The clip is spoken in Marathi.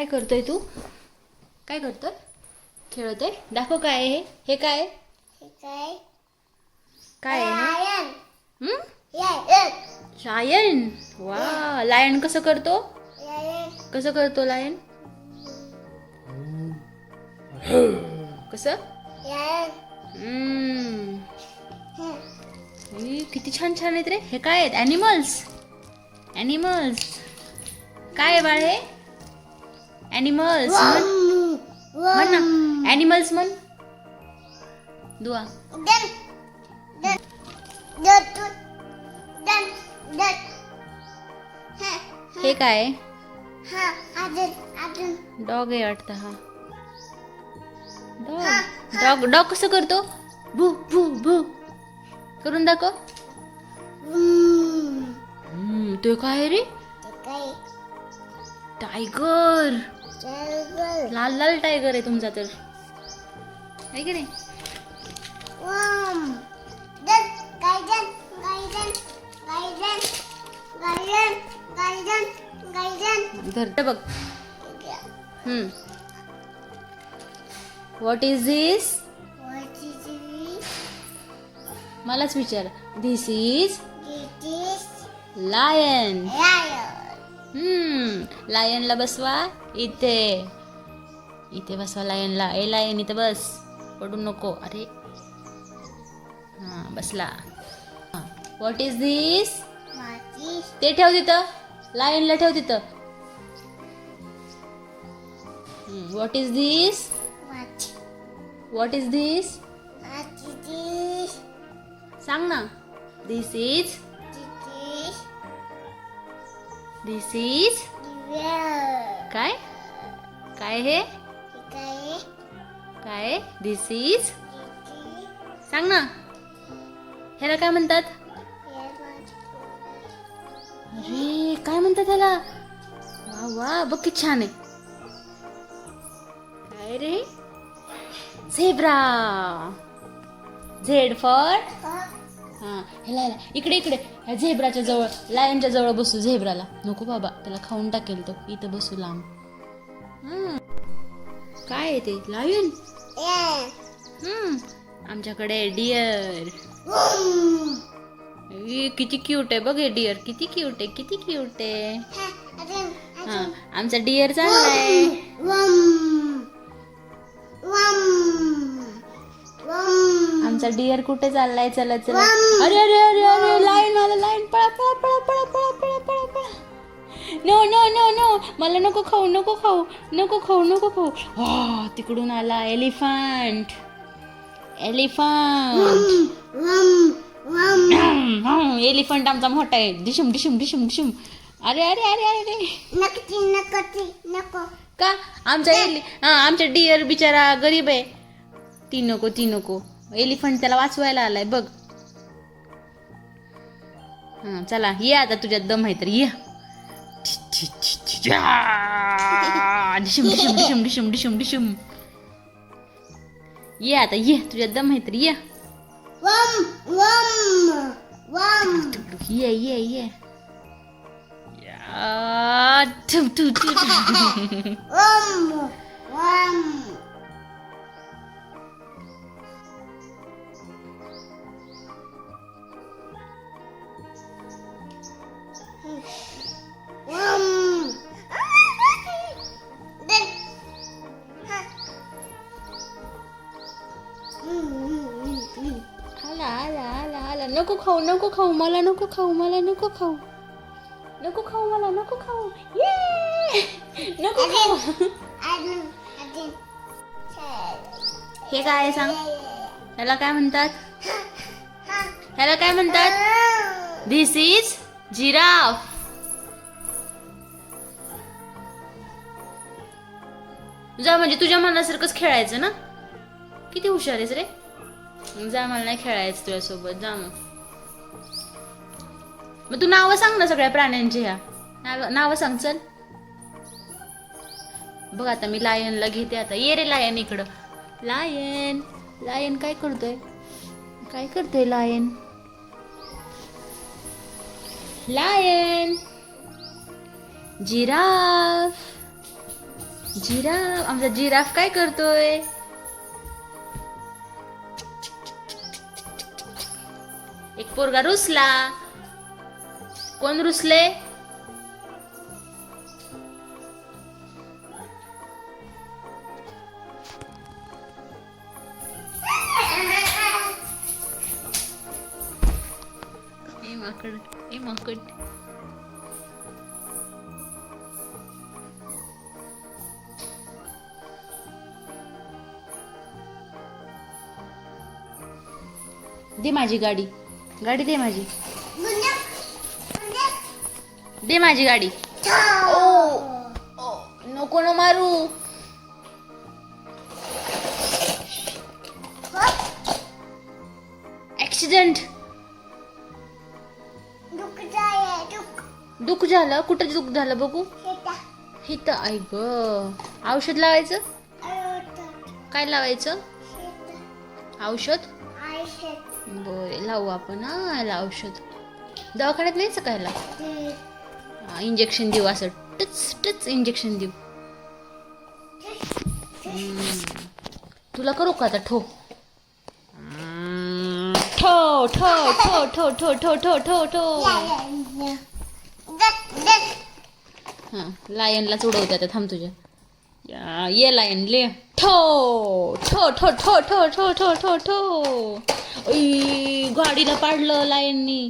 काय करतोय तू? काय करतोय? खेळतोय? दाखव काय आहे हे. हे काय? काय? काय? लायन वा लायन कसं करतो? कसं करतो लायन कसं? किती छान छान आहेत रे. हे काय आहेत? ॲनिमल्स ॲनिमल्स काय आहे बाळ हे? एनिमल्स मन मन एनिमल्स मन दुआ हे काय डॉग आहे वाटतं हा डॉग डॉग डॉग कसं करतो भू भू भू करून दाखव तू काय रे. टायगर. लाल लाल टायगर आहे तुमचा तर. आहे की नाही? बघ. व्हॉट इज दिस मलाच विचार. दिस इज लायन हम्म लायनला बसवा इथे इथे बसवा लायनला ए लायन इथे बस पडू नको अरे हा बसला व्हॉट इज दिस ते ठेव तिथं लायनला ठेव तिथं what is this? What is this? सांग ना दिस इज दिस इज काय? काय हे? काय? काय दिस इज सांग ना. ह्याला काय म्हणतात? अरे काय म्हणतात ह्याला? वा वा बघ किती छान आहे. काय रे? झेब्रा झेड फॉर हा हे लायला इकडे इकडे. ह्या झेब्राच्या जवळ लायनच्या जवळ बसू झेब्राला. नको बाबा त्याला खाऊन टाकेल तो. इथं बसू लांब. काय आहे ते? लायन? आमच्याकडे डिअर. किती क्यूट आहे बघ हे डिअर. किती क्यूट आहे किती क्यूट आहे. हा आमचा डिअर चाललाय आमचा डिअर कुठे चाललाय? चला चला. अरे अरे अरे अरे लाईन आला लाईन पळा पळा पळा पळा पळा पळा पळा पळा. नो नो नो नो मला नको खाऊ नको खाऊ नको खाऊ नको खाऊ. हा तिकडून आला एलिफंट एलिफंट एलिफंट आमचा मोठा आहे. डिशुम डिशुम डिशुम डिशुम अरे अरे अरे अरे नकटी नको. का? आमचा एलि हा आमचा डिअर बिचारा गरीब आहे. ती नको ती नको. एलिफंट त्याला वाचवायला आलाय बघ हा चला ये आता तुझ्यात दम आहे तर ये डिशुम डिशुम डिशुम डिशुम डिशुम डिशुम ये आता ये तुझ्यात दम आहे तर ये वम वम वम ये ये ये या, ठुम, ठुम, खाऊ नको खाऊ मला नको खाऊ मला नको खाऊ. नको खाऊ मला नको खाऊ. ये नको खाऊ. हे काय आहे सांग? ह्याला काय म्हणतात? ह्याला काय म्हणतात? धिस इज जिराफ जा म्हणजे तुझ्या मनासारखंच खेळायचं ना? किती हुशार आहेस रे. जा मला नाही खेळायचं तुझ्यासोबत. जा मग. मग तू नावं सांग ना सगळ्या प्राण्यांची ह्या. नाव नावं सांग चल. बघ आता मी लायनला घेते आता. ये रे लायन इकडं. लायन लायन काय करतोय? काय करतोय लायन? लायन. जिराफ. जिराफ. आमचा जिराफ काय करतोय? एक पोरगा रुसला. कोण रुसले? माकड ए माकड. दे माझी गाडी. गाडी दे माझी. दे माझी गाडी. ओ ओ, नको न मारू. ऍक्सिडेंट दुख झालं? कुठं दुःख झालं बघू? शेता हिथं आई ग. औषध लावायचं? काय लावायचं? औषध? आय बरे लावू आपण हा याला औषध. दवाखान्यात नाहीच का याला? ते इंजेक्शन देऊ असं टच टच इंजेक्शन देऊ तुला करू का आता ठो ठो ठो ठो ठो ठो ठो ठो ठो ठो दत हां लायनलाच उडवते आता थांब तुझ्या ये लायन ले ठो ठो ठो ठो ठो ठो ठो ठो ठो गाडीला पाडलं लायननी